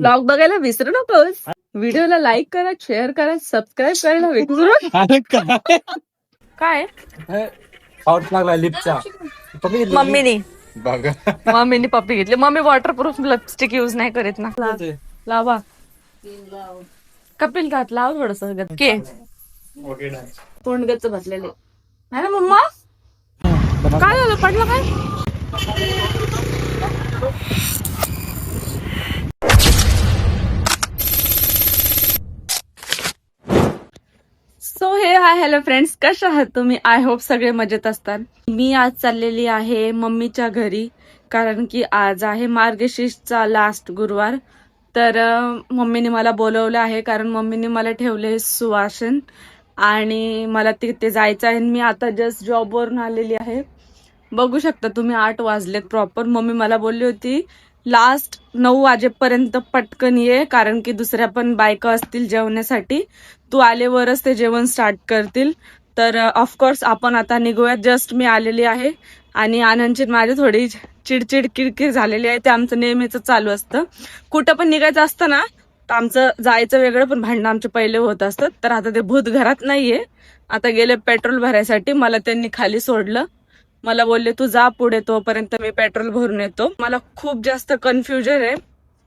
Blog बघायला विसरू नकोस. व्हिडिओला लाईक करा शेअर करा सबस्क्राईब करायला विसरू नका अरे काय? काय? पाऊस लागला लिपचा मम्मीनी. बघा. मम्मीनी पप्पी घेतली. मम्मी वॉटरप्रूफ लिपस्टिक युज नाही करीत ना. लावा. कपिल घात लाव थोडस के. तोंड गच्च बसलेले. नाही ना मम्मा? काय झालं? पडलं काय? सो हे हाय हॅलो फ्रेंड्स कशा आहात तुम्ही? आय होप सगळे मजेत असतात. मी आज चाललेली आहे मम्मीच्या घरी कारण की आज आहे मार्गशीर्षचा लास्ट गुरुवार. तर मम्मीने मला बोलवलं आहे कारण मम्मीने मला ठेवले सुवासन. आणि मला तिथे जायचं आहे. मी आता जस्ट जॉबवरून आलेली आहे. बघू शकता तुम्ही आठ वाजलेत प्रॉपर मम्मी मला बोलली होती लास्ट नऊ वाजेपर्यंत पटकन ये कारण की दुसऱ्या पण बायका असतील जेवण्यासाठी. तू आल्यावरच ते जेवण स्टार्ट करतील. तर ऑफकोर्स आपण आता निघूयात. जस्ट मी आलेली आहे. आणि आनंदची माझी थोडी चिडचिड किडकिड झालेली आहे. ते आमचं नेहमीच चालू असतं. कुठं पण निघायचं असतं ना तर आमचं जायचं वेगळं पण भांडणं आमचे पहिले होत असतात. तर आता ते भूत घरात नाहीये. आता गेले पेट्रोल भरायसाठी. मला त्यांनी खाली सोडलं. मला बोलले तू जा पुढे तोपर्यंत मी पेट्रोल भरून येतो. मला खूप जास्त कन्फ्युजन आहे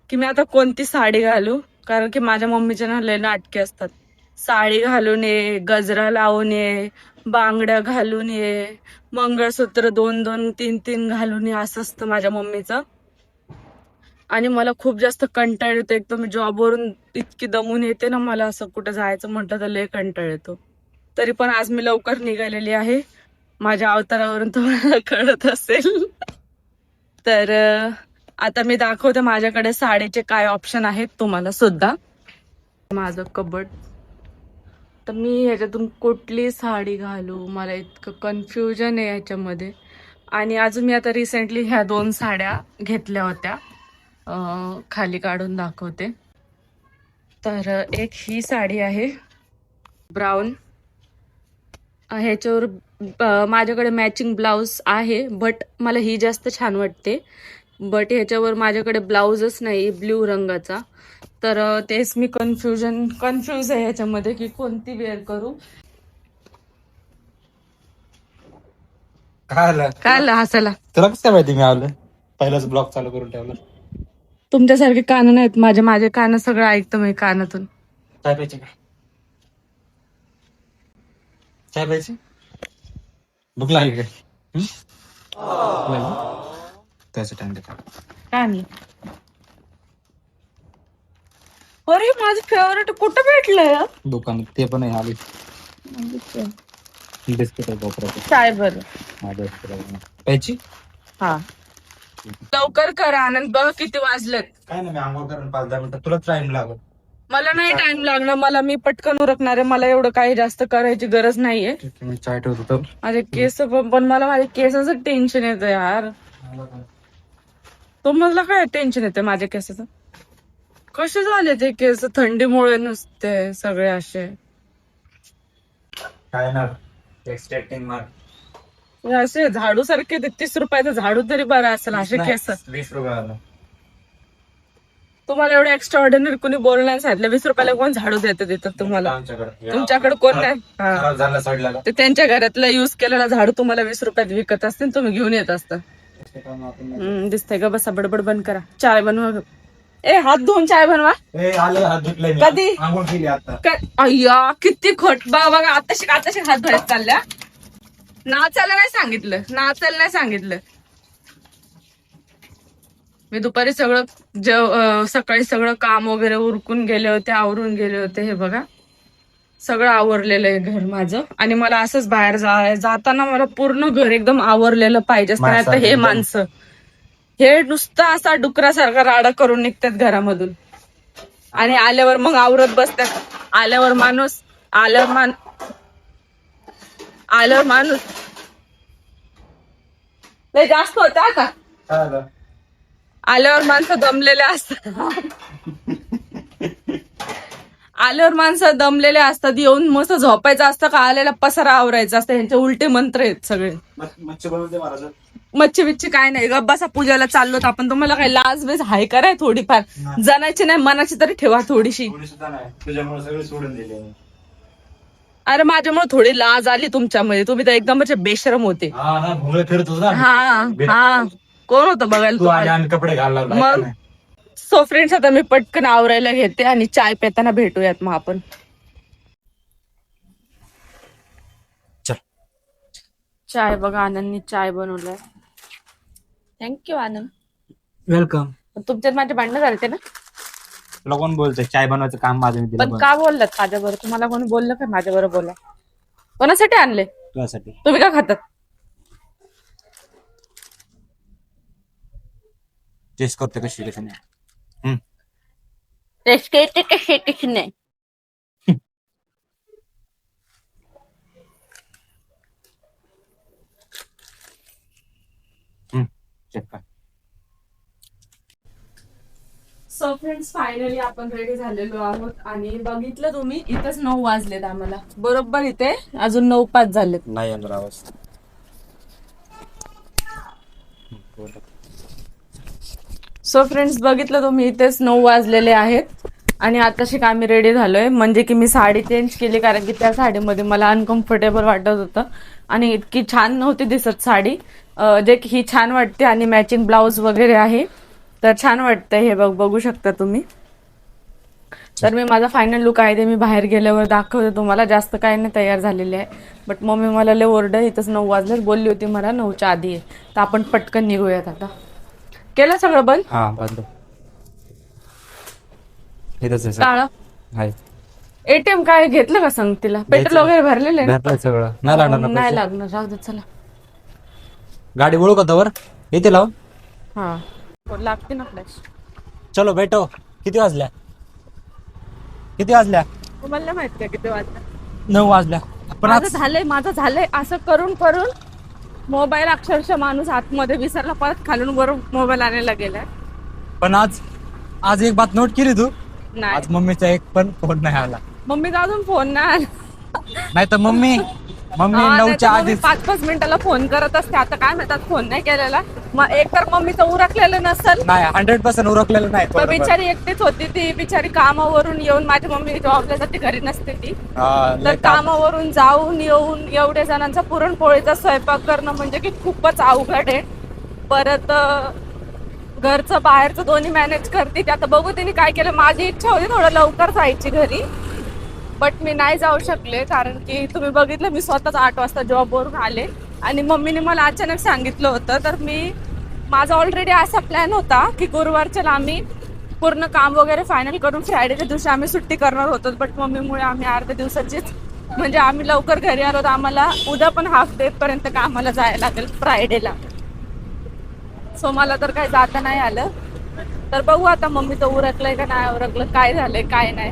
की मी आता कोणती साडी घालू? कारण की माझ्या मम्मीच्या ना लय नाटके असतात. साडी घालून ये गजरा लावून ये बांगड्या घालून ये मंगळसूत्र दोन दोन तीन तीन घालून ये असं असतं माझ्या मम्मीचं. आणि मला खूप जास्त कंटाळ येतो. एक तर मी जॉबवरून इतकी दमून येते ना मला असं कुठं जायचं म्हटलं तर लय कंटाळ येतो. तरी पण आज मी लवकर निघालेली आहे. माझ्या अवतारावरून तुम्हाला कळत असेल. तर आता मी दाखवते माझ्याकडे साडीचे काय ऑप्शन आहेत तुम्हाला सुद्धा. माझं कबड. तर मी ह्याच्यातून कुठली साडी घालू? मला इतकं कन्फ्युजन आहे ह्याच्यामध्ये आणि अजून मी आता रिसेंटली ह्या दोन साड्या घेतल्या होत्या. खाली काढून दाखवते. तर एक ही साडी आहे. ब्राऊन. ह्याच्यावर माझ्याकडे मॅचिंग ब्लाऊज आहे बट मला ही जास्त छान वाटते. बट ह्याच्यावर माझ्याकडे ब्लाऊजच नाही ब्ल्यू रंगाचा. तर तेच मी कन्फ्युजन कन्फ्यूज आहे ह्याच्यामध्ये की कोणती वेअर करू. काय आलं? काय आलं? हसायला. तुला कसं काय माहिती मी आलं पहिलाच ब्लॉग चालू करून ठेवलं. तुमच्यासारखे कान नाहीत. माझे माझे कान सगळं ऐकतं मी कानातून. चाय प्यायची का? चाय प्यायची? भूक लागली काय. हं? लागली? त्याचं टाइम देतो. काय नाही अरे माझं फेवरेट कुठं भेटलंय दुकानात ते पण आहे आली बिस्किट आहे काय बरं? माझ्या. प्यायची? हा. लवकर करा आनंद. बघ किती वाजलेत. काय नाही मी आंघोळ करून पाच दहा मिनिटं. तुला टाइम लागत मला नाही टाइम लागणार मला मी पटकन उरकणार आहे मला एवढं काही जास्त करायची गरज नाहीये. ठीक आहे, मी चाय ठेवतो तर माझे केस पण पण मला माझ्या केसाचं टेन्शन येतं यार. तुम्हाला काय? टेन्शन येते माझ्या केसाचं? कसे झाले ते केस? थंडीमुळे नुसते सगळे असे. काय ना असे झाडू सारखे ते तीस रुपयाचं झाडू तरी बरं असेल असे केस. वीस रुपयाला तुम्हाला एवढं एक्स्ट्रा ऑर्डिनरी कोणी बोलणार सांगितलं. वीस रुपयाला कोण झाडू देतं देतं तुम्हाला? तुमच्याकडे कोण नाही? ते त्यांच्या घरातला युज केलेला झाडू तुम्हाला वीस रुपयात विकत असतील तुम्ही घेऊन येत असता. दिसतंय का बसा बडबड बंद करा. चाय बनवा. ए हात धुवून चाय बनवा. कधी? अय्या किती खोट बघा आताशी आताशी हात धुवायला चालल्या. नाचायला नाही सांगितलं. नाचायला नाही सांगितलं. मी दुपारी सगळं जेव सकाळी सगळं काम वगैरे उरकून गेले होते आवरून गेले होते हे बघा. सगळं आवरलेलं आहे घर माझं. आणि मला असंच बाहेर जा जाताना मला पूर्ण घर एकदम आवरलेलं पाहिजे तर हे. माणसं. हे नुसतं असा डुकरासारखा राडा करून निघतात घरामधून. आणि आल्यावर मग आवरत बसतात. आल्यावर माणूस आल्यावर मान आल्यावर माणूस. लय जास्त होता का? आल्यावर माणसं दमलेले असतात. आल्यावर माणसं दमलेले असतात. येऊन मस्त झोपायचं असतं का? आलेला पसारा आवरायचा असतं. यांचे उलटे मंत्र आहेत सगळे. मच्छ- बिच्छी काय नाही. ग बसा पूजाला चाललो तर आपण. तुम्हाला काही लाज बेस हाय कराय थोडीफार? जनाची नाही मनाची तरी ठेवा थोडीशी. अरे माझ्यामुळे थोडी लाज आली तुमच्यामध्ये. तुम्ही तर एकदम बेशरम होते. हा हा हा कोण होतं बघायला तू आले? आणि कपडे घालला मग सो फ्रेंड्स आता मी पटकन आवरायला घेते आणि चाय पेताना भेटूयात मग आपण. चल. चाय बघा आनंदनी चाय बनवलाय. थँक्यू आनंद. वेलकम तुमच्यात माझे भांडणं झालते ना? तुला कोण बोलतोय? चाय बनवायचं काम माझं मी दिलं पण का बोललात माझ्या बरोबर तुम्हाला कोणी बोललं का माझ्या बरोबर बोला कोणासाठी आणले? तुझ्यासाठी. तुम्ही का खातात? टेस्ट करतो कशी कशी नाही. टेस्ट येते कशी कशी नाही. सो फ्रेंड्स फायनली आपण रेडी झालेलो आहोत आणि बघितलं तुम्ही इथेच नऊ वाजलेत आम्हाला. बरोबर इथे? अजून नऊ पाच झालेत. नाही येणार आवाज. सो फ्रेंड्स बघितलं तुम्ही इथेच नऊ वाजलेले आहेत. आणि आताशी आम्ही रेडी झालोय? म्हणजे की मी साडी चेंज केली कारण की त्या साडीमध्ये मला अनकम्फर्टेबल वाटत होतं. आणि इतकी छान नव्हती दिसत साडी. जे की ही छान वाटते आणि मॅचिंग ब्लाऊज वगैरे आहे. तर छान वाटतंय हे बघ बघू शकता तुम्ही. तर मी माझा फायनल लुक आहे ते मी बाहेर गेल्यावर दाखवते तुम्हाला. जास्त काही नाही तयार झालेले आहे. बट मम्मी मला लय ओरडं इथंच नऊ वाजल्यास बोलली होती मला नऊच्या आधी. आहे तर आपण पटकन निघूयात आता. केलं सगळं बंद? हा बंद. इथंच आहे एटीएम काय घेतलं का सांग तिला? पेट्रोल वगैरे भरलेलं आहे सगळं. नाही लागणार ना नाही पैसे? लागणार. जाऊ दे चला. गाडी ओळख वर येते लाव. हा. हो, लागते ना फ्लॅश चलो भेटो. किती वाजल्या? किती वाजल्या? तुम्हाला नाही माहीत का किती वाजता नऊ वाजल्या. पण माझं आज झालंय माझं झालंय. असं करून करून मोबाईल अक्षरशः माणूस आतमध्ये विसरला परत खालून वर मोबाईल आणायला गेलाय. पण आज आज एक बात नोट केली तू? नाही. आज मम्मीचा एक पण फोन नाही आला. मम्मीचा अजून फोन नाही आला. नाही तर मम्मी मम्मी हा, नाहीतर नऊच्या मम्मी आधीच पाच पाच मिनिटाला फोन करत असते. आता काय म्हणतात फोन नाही केलेला. मग एक तर मम्मीचं उरकलेलं नसल. नाही हंड्रेड पर्सेंट उरकलेलं नाही मग. बिचारी एकटीच होती ती. बिचारी कामावरून येऊन माझी मम्मी जॉबला जाते घरी नसते ती. हा, तर काम. कामावरून जाऊन येऊन एवढ्या जणांचा पुरणपोळीचा स्वयंपाक करणं म्हणजे की खूपच अवघड आहे. परत अं, घरचं बाहेरचं दोन्ही मॅनेज करते. ते आता बघू तिने काय केलं. माझी इच्छा होती थोडं लवकर जायची घरी. बट मी नाही जाऊ शकले कारण की तुम्ही बघितलं मी स्वतःच आठ वाजता जॉबवरून आले. आणि मम्मीने मला अचानक सांगितलं होतं. तर मी माझा ऑलरेडी असा प्लॅन होता की गुरुवारच्या आम्ही पूर्ण काम वगैरे फायनल करून फ्रायडेच्या दिवशी आम्ही सुट्टी करणार होतो. बट मम्मीमुळे आम्ही अर्ध्या दिवसाचीच म्हणजे आम्ही लवकर घरी आलो तर आम्हाला उद्या पण हाफ डे पर्यंत कामाला जायला लागेल फ्रायडेला सो मला तर काही जाता नाही आलं. तर बघू आता मम्मी तर उरकलंय का नाही उरकलं काय झालंय काय नाही.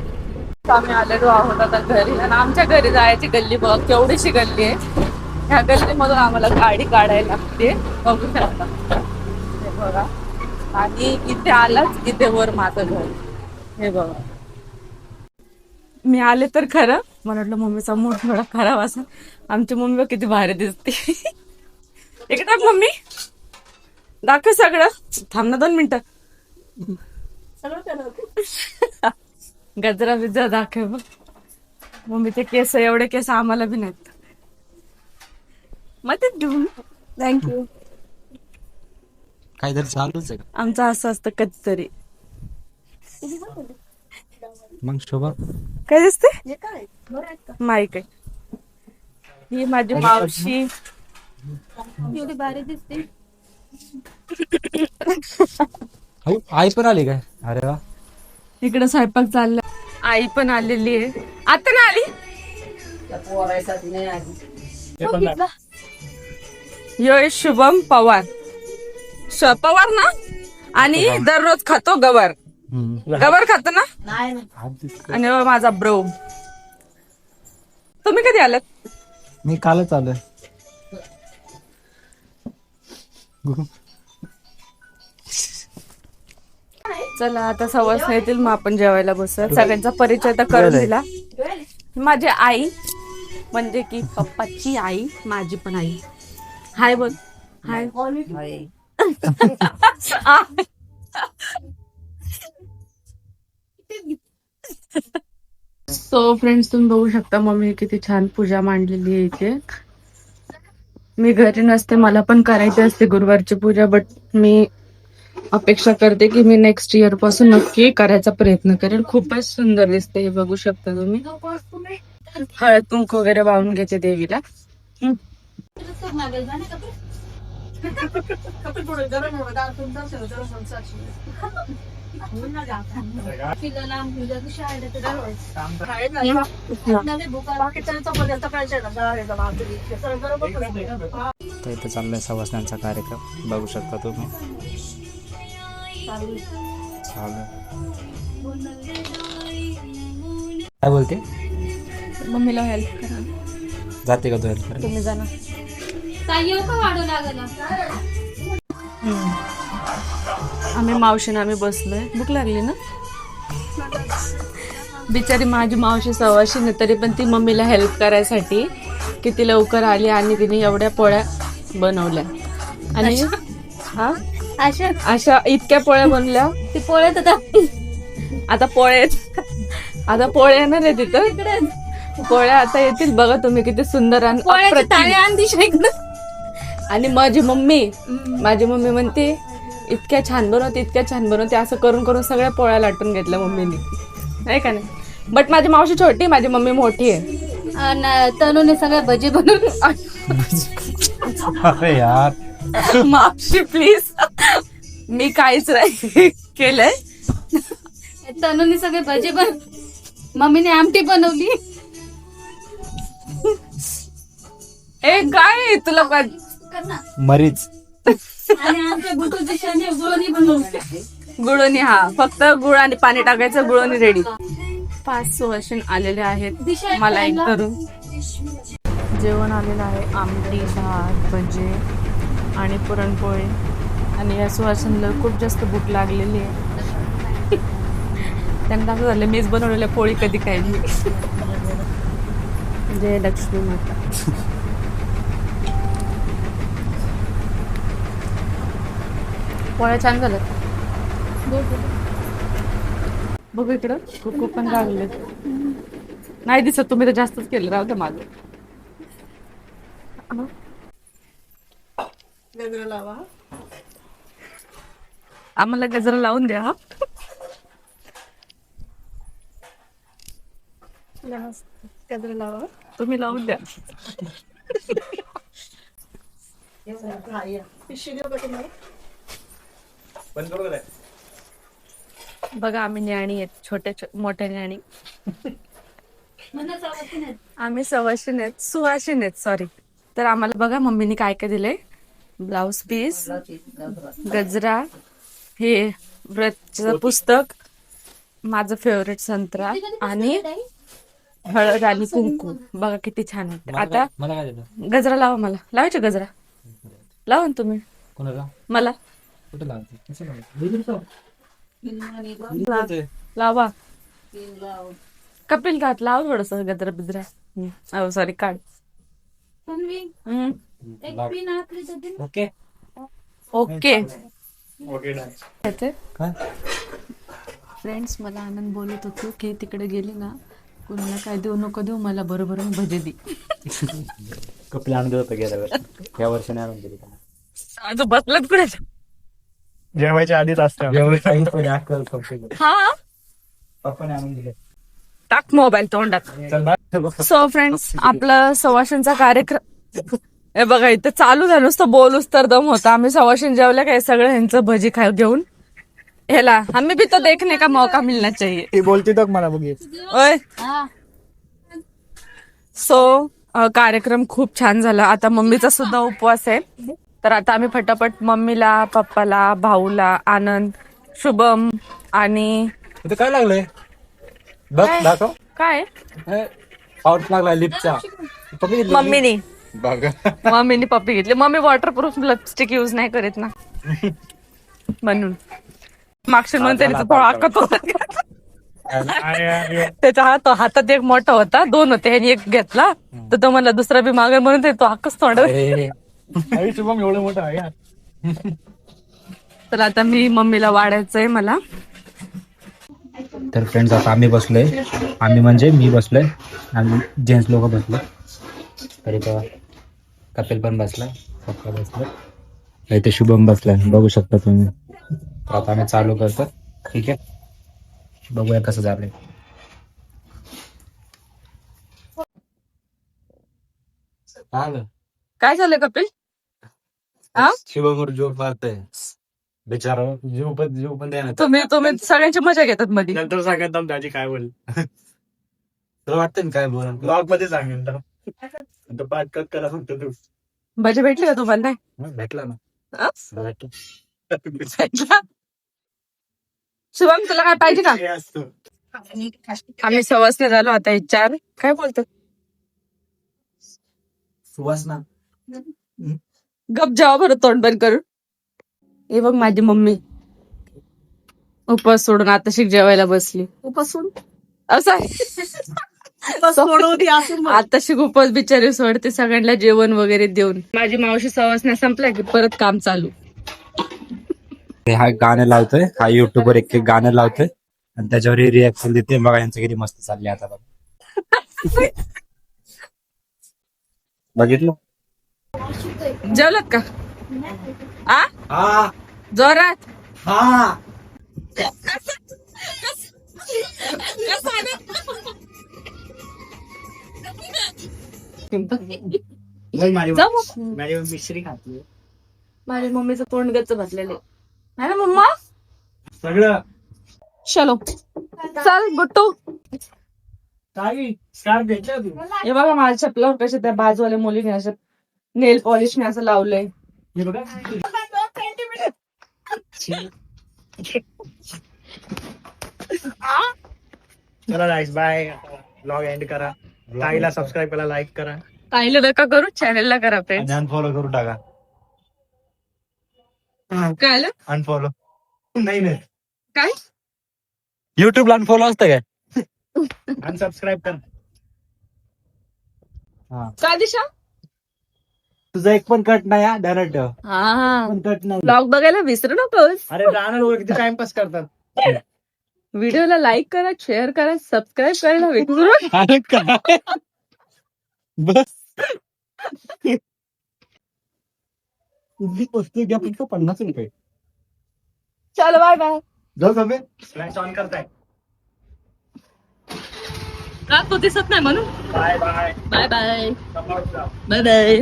आम्ही आलेलो आहोत आता घरी. आणि आमच्या घरी जायची गल्ली बघ केवढीशी गल्ली आहे. ह्या गल्लीमधून आम्हाला गाडी काढायला लागते. बघू शकता. हे बघा. आणि इथे आलाच इथे वर माझं घर. हे बघा. मी आले तर खरं. मला वाटलं मम्मीचा मूड थोडा खराब असेल. आमची मम्मी किती भारी दिसते. एक बघ मम्मी. दाखव सगळं. थांब ना दोन मिनिटं. गजरा बिजरा दाखव. बघ मम्मीचे केस एवढे केस आम्हाला बी नाहीत. मग ते घेऊन थँक्यू काहीतरी चालूच आहे? आमचं असं असतं कधीतरी. मग शोभा? काय दिसते माईक आहे. ही माझी मावशी. एवढी भारी दिसते. हो, आई पण आली काय? अरे वा. इकडे स्वयंपाक चालला. आई पण आलेली आहे. आता ना आली? यो शुभम पवार. श- पवार ना? आणि दररोज खातो गवर. गवर खातो ना? आणि हो माझा ब्रो. तुम्ही कधी आलात? मी कालच आलोय. चला आता सवास येतील मग आपण जेवायला बसत सगळ्यांचा परिचय तर करून दिला. माझी आई म्हणजे की पप्पाची आई माझी पण आई. हाय बोल. हाय. सो फ्रेंड्स तुम्ही बघू शकता मम्मी किती छान पूजा मांडलेली आहे इथे. मी घरी नसते मला पण करायची असते गुरुवारची पूजा बट मी अपेक्षा करते की मी नेक्स्ट इयरपासून नक्की करायचा प्रयत्न करेन खूपच सुंदर दिसते हे बघू शकता तुम्ही. हळद कुंक वगैरे वाहून घेते देवीला. तर चाललाय सवासण्यांचा कार्यक्रम. बघू शकता तुम्ही. चालू काय बोलते? मम्मीला हेल्प करा. जाते का तू help करायला? तुम्ही जाणार. आम्ही मावशीने आम्ही बसलोय. भूक लागली ना? बिचारी माझी मावशी सवाशीने तरी पण ती मम्मीला हेल्प करायसाठी किती लवकर आली आणि तिने एवढ्या पोळ्या बनवल्या. आणि हा? अशा अशा इतक्या पोळ्या बनल्या. ते पोळ्यात आता आता पोळे आता पोळे येणार आहे तिथं पोळ्या आता येतील. बघा तुम्ही किती सुंदर आणि अप्रतिम. आण माझी मम्मी माझी मम्मी म्हणते इतक्या छान बनवते इतक्या छान बनवते. असं करून करून सगळ्या पोळ्या लाटून घेतल्या मम्मीने. आहे का नाही? बट माझी मावशी छोटी माझी मम्मी मोठी आहे. आणि तनुने सगळ्या भजी बनवून अरे यार. मावशी प्लीज मी काहीच नाही केलंय. तनुने सगळे भजी बन मम्मीने आमटी बनवली. ए काय तुला पण. मरीच. गुळणी गुळोनी हा. फक्त गुळ आणि पाणी टाकायचं गुळोनी रेडी पाच सुवासिन आलेले आहेत. मला एक करून जेवण आलेलं आहे आमटी भात भजे आणि पुरणपोळी. आणि या सुहासनला खूप जास्त भूक लागलेली आहे. त्यांना असं झालं मीच बनवलेल्या पोळी कधी काय मी जय लक्ष्मी माता. पोळ्या छान झाल्यात. बघू इकडं कुकू पण लागले नाही दिसत तुम्ही तर जास्तच केलं राहू द्या माझं आम्हाला गजरा लावून द्या. हा. तुम्ही लावून द्या. बघा आम्ही न्याणी आहेत. छोट्या मोठ्या न्याणी. आम्ही सवाशीन आहेत सुवाशीन आहेत सॉरी तर आम्हाला बघा मम्मीने काय काय दिलंय? ब्लाउज पीस गजरा हे व्रतचं पुस्तक माझं फेवरेट संत्रा आणि हळद आणि कुंकू. बघा किती छान वाटतं आता मला काय देतं? गजरा लावा मला. लावायचे गजरा? लावा ना तुम्ही. मला. लावा. कपिल घात लाव थोडस गजरा बिजरा. सॉरी काढ. आखली तर दे. ओके. ओके काय? फ्रेंड्स मला आनंद बोलत होतो की तिकडे गेली ना कुणाला काय देऊ नको देऊ मला बरोबर भजे दे. कपडे आणून देत होतं गेल्या वर्षी या वर्षाने आणून दिली आज बसलात कुणाच्या जेवायच्या आधीच असतं हा? पप्पाने आणून दिले. टाक मोबाईल तोंडात. सो फ्रेंड्स आपलं सवाशींचा कार्यक्रम हे बघा इथं चालू झालं. नुसतं बोलूच तर दम होता. आम्ही सवाशीन जेवल्या काय? सगळं ह्यांचं भजी खाय घेऊन. ह्याला हमें भी तो देखने का मौका मिलना चाहिए. ती बोलती तर मला बघ ओय. हा. सो कार्यक्रम खूप छान झाला. आता मम्मीचा सुद्धा उपवास आहे. तर आता आम्ही फटाफट मम्मीला पप्पाला भाऊला आनंद शुभम आणि इथं काय लागलंय? बघ दाखव. काय? पाऊस लागला लिपचा. मम्मीनी. बघा. मम्मीनी पप्पी घेतली. मम्मी वॉटरप्रूफ लिपस्टिक युज नाही करीत ना. म्हणून मागच्या म्हणून त्याने थोडा हाकत होता. त्याच्या हात हातात एक मोठा होता. दोन होते. ह्यानी एक घेतला. तर तो म्हणला दुसरा बी मागे म्हणून ते तो हक्कच तोंड शुभम एवढं मोठं आहे यार. तर आता मी मम्मीला वाढायचंय मला. तर फ्रेंड्स आता आम्ही बसलोय. आम्ही म्हणजे मी बसलोय. आणि जेंट्स लोक बसले. तरी तर कपिल पण बसला. पप्पा बसले. इथे शुभम बसलाय बघू शकता तुम्ही. आता आम्ही चालू करतो. ठीक आहे. बघूया कसं झालंय. काय झालं? कपिल? आ? शुभमवर जोक मारतोय. बिचारा जीव पण जीव पण द्या तुम्ही तुम्ही सगळ्यांची मजा घेतात मध्ये नंतर सांगेन दम दाजी काय बोल तुला वाटतं ना काय बोला ब्लॉगमध्ये सांगेन दम आता पाठ कट करा फक्त तू. भजे भेटले का तुम्हाला? नाही. भेटला ना. आ? भेटला. भेटला? शुभम तुला काय पाहिजे का? हे असतं. आम्ही सवासने झालो आता हे चार काय बोलतो? सुवासना. गप जावा बरं तोंड बंद करून. हे बघ माझी मम्मी. उपास सोडून आता शिक जेवायला बसली. उपास सोडून असं आता शिक उपास बिचारी सोडते सगळ्यांना जेवण वगैरे देऊन. माझी मावशी सवासण्या संपल्या की परत काम चालू. हा गाणं लावतोय. हा युट्यूब वर एक एक गाणं लावतोय. आणि त्याच्यावर रिॲक्शन देते. बघा यांचं किती मस्त चालले आता बघा. बघितलं? जेवलात का? आ? हा. जोरात. हा. माझी मिश्री खाते. माझ्या मम्मीचं तोंड गच्च भरलेलं आहे. ना मम्मा? सगळं. चलो. चल तू हे बघा माझ्या चपलावर कसे त्या बाजूवाल्या मुलीने असं नेल पॉलिशने असं लावलंय. बघा. चला बाय ब्लॉग एंड करा. ताईला सबस्क्राईब करा लाईक करा. पाहिलं नका करू चॅनलला करा फ्रेंड अनफॉलो करून टाका. काय आलं? अनफॉलो नाही नाही. काय? युट्यूबला अनफॉलो असतं काय? अनसबस्क्राईब कर. काय दिशा? तुझा एक पण कट नाही हा हा. पण कट नाही. ब्लॉग बघायला विसरू नकोस. अरे राहणार लोक किती टाइमपास करतात? व्हिडिओला लाईक करा शेअर करा सबस्क्राईब करायला विसरू नका. अरे काय? बस. कुठली वस्तू घ्या फक्त पन्नास रुपये. चलो बाय बाय? फ्लॅश ऑन करताय. का तो दिसत नाही म्हणून? Bye bye bye bye bye bye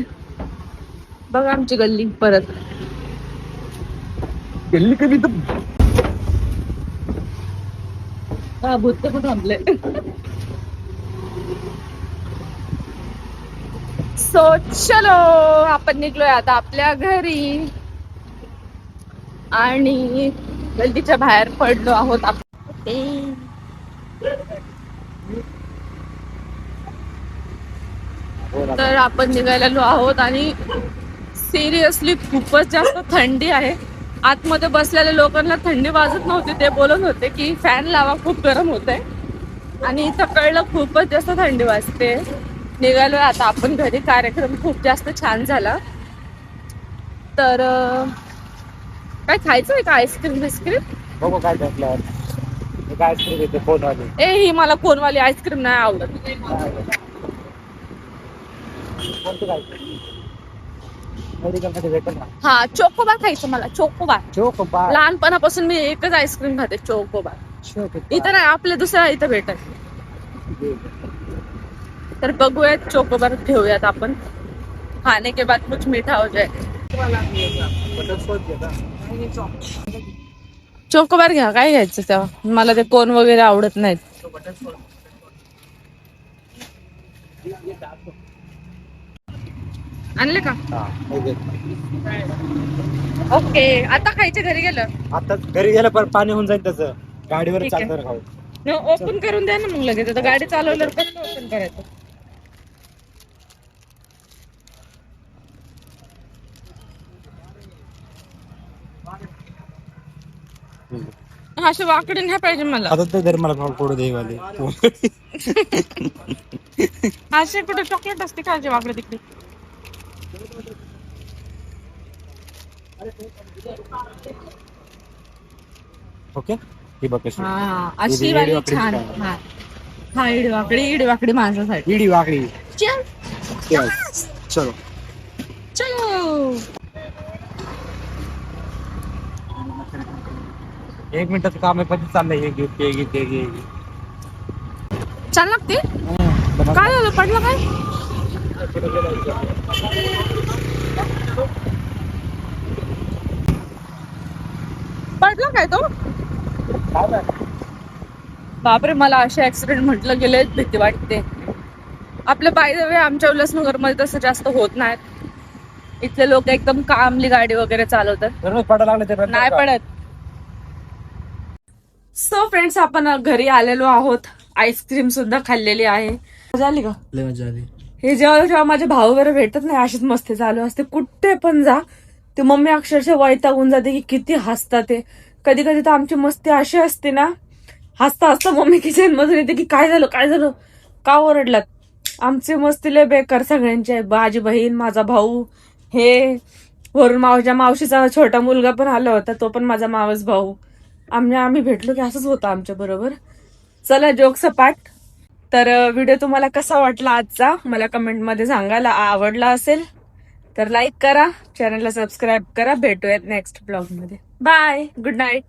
बघा आमची गल्ली परत. गेली कधी तर हा भूत पण थांबले सो चलो आपण निघलोय आता आपल्या घरी. आणि गल्लीच्या बाहेर पडलो आहोत आपण. तर आपण निघालेलो आहोत आणि सिरियसली खूपच जास्त थंडी आहे. आतमध्ये बसलेल्या लोकांना थंडी वाजत नव्हती ते बोलत होते की फॅन लावा खूप गरम होत आहे आणि इथं कळलं खूपच जास्त थंडी वाजते. निघालोय आता आपण घरी कार्यक्रम खूप जास्त छान झाला. तर काय खायचं आहे का आईस्क्रीम बिस्क्रीम बघू काय भेटल्यावर आईस्क्रीम येते ए ही मला कोणवाली आईस्क्रीम नाही आवडत. कोणतं मेडिकलमध्ये भेटेल ना? हा चोकोबार खायचं मला चोकोबार चोक बा लहानपणापासून मी एकच आईस्क्रीम खाते चोकोबार इथं नाही आपल्या दुसऱ्या इथं भेटत. तर बघूयात चोकोबार घेऊयात आपण. खाने के बाद कुछ मीठा हो जाए. चोकोबार घ्या काय घ्यायचं तेव्हा? मला ते कोण वगैरे आवडत नाहीत. आणले का? ओके आता खायचे घरी गेलं? आता घरी गेलं पण पाणी होऊन जाईल त्याचं. गाडीवर ठीक आहे. खाऊ ओपन करून द्या ना मग लगेच. आता गाडी चालवल्यावर कसं ओपन करायचं? असे वाकडे नाही पाहिजे मला. आता तर घरी मला खाऊ पडू दे वाले असे कुठे चॉकलेट असते का असे वाकडे तिकडे? ओके? ही बघ कशी. हा अशी वाली छान. हा. हा इडी वाकडी इडी वाकडी माणसासाठी इडी वाकडी चल. चलो. चलो एक मिनिटाचं काम आहे कधी चाललंय. हे घे ते घे ते घे छान लागते. काय झालं? पडलं काय? पडलं काय तो? बापरे मला असे ऍक्सिडेंट म्हटलं गेले भीती वाटते. आपल्या बाय वे आमच्या उल्हासनगरमध्ये तसं जास्त होत नाहीत. इथले लोक एकदम कामली गाडी वगैरे चालवतात. नाही? पडत. सो फ्रेंड्स आपण घरी आलेलो आहोत. आईस्क्रीम सुद्धा खाल्लेली आहे. मजा आली का? लय मजा आली. हे जेव्हा जेव्हा माझे भाऊ वगैरे भेटत नाही अशीच मस्ती चालू असते. कुठे पण जा. ते मम्मी अक्षरशः वैतागून जाते की किती हसतात ते. कधी कधी तर आमची मस्ती अशी असते ना हसता हसता मम्मी किचन मधून येते की काय झालं? काय झालं? का ओरडलात? आमची मस्ती लय बेकार सगळ्यांचे माझी बहीण माझा भाऊ हे वरून मावच्या मावशीचा छोटा मुलगा पण आला होता तो पण माझा मावस भाऊ. आम्ही आम्ही भेटलो की असंच होतं आमच्या बरोबर. चला जोक सपाट. तर व्हिडिओ तुम्हाला कसा वाटला आजचा? मला कमेंटमध्ये सांगायला आवडला असेल. तर लाईक करा चॅनलला सबस्क्राईब करा. भेटूयात नेक्स्ट ब्लॉगमध्ये बाय गुड नाईट